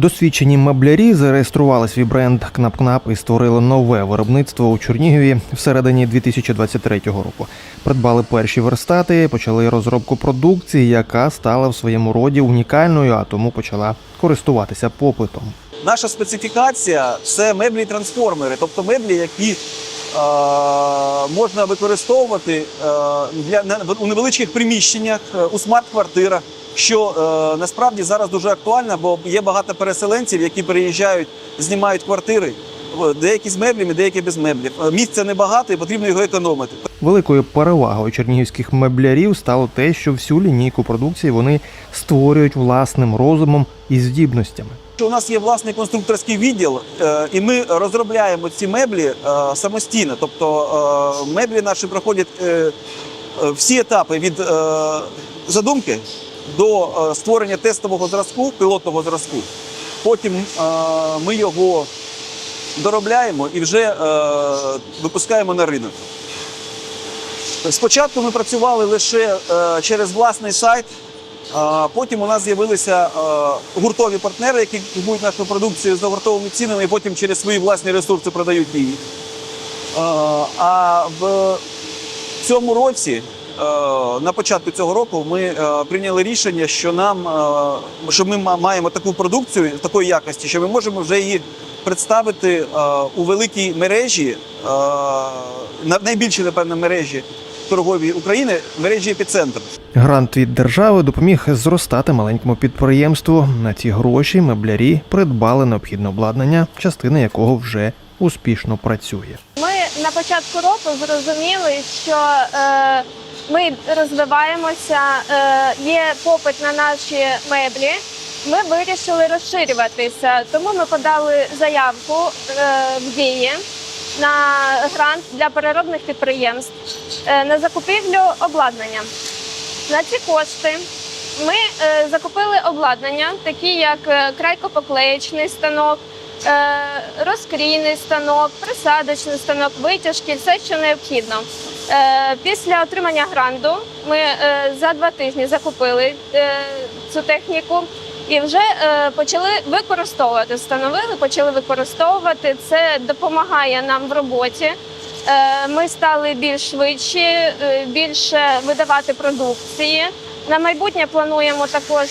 Досвідчені меблярі зареєстрували свій бренд Кнап-Кнап і створили нове виробництво у Чернігові всередині 2023 року. Придбали перші верстати, почали розробку продукції, яка стала в своєму роді унікальною, а тому почала користуватися попитом. Наша специфікація це меблі-трансформери, тобто меблі, які е, можна використовувати е, для, на, у невеличких приміщеннях, е, у смарт-квартирах, що е, насправді зараз дуже актуально, бо є багато переселенців, які переїжджають, знімають квартири, деякі з меблями, деякі без меблів. Е, Місця небагато і потрібно його економити. Великою перевагою чернігівських меблярів стало те, що всю лінійку продукції вони створюють власним розумом і здібностями. У нас є власний конструкторський відділ, е, і ми розробляємо ці меблі е, самостійно. Тобто меблі наші проходять всі етапи від задумки до створення тестового зразку, пілотного зразку. Потім ми його доробляємо і вже е, випускаємо на ринок. Спочатку ми працювали лише е, через власний сайт. а Потім у нас з'явилися е, гуртові партнери, які купують нашу продукцію за гуртовими цінами і потім через свої власні ресурси продають її. Е, А в цьому році, на початку цього року, ми е, прийняли рішення, що нам е, що ми ма- маємо таку продукцію такої якості, що ми можемо вже її представити е, у великій мережі, е, на найбільшій, напевно, мережі торговій України, мережі епіцентр. Грант від держави допоміг зростати маленькому підприємству. На ці гроші меблярі придбали необхідне обладнання, частина якого вже успішно працює. Ми на початку року зрозуміли, що е, ми розвиваємося, е, є попит на наші меблі. Ми вирішили розширюватися, тому ми подали заявку е, в дії на грант для переробних підприємств е, на закупівлю обладнання. На ці кошти ми закупили обладнання, такі як крайкопоклеєчний станок, розкрійний станок, присадочний станок, витяжки, все, що необхідно. Е, після отримання гранту ми е, за два тижні закупили е, цю техніку і вже почали використовувати. Встановили, почали використовувати. Це допомагає нам в роботі. Ми стали більш швидші, більше видавати продукції. На майбутнє плануємо також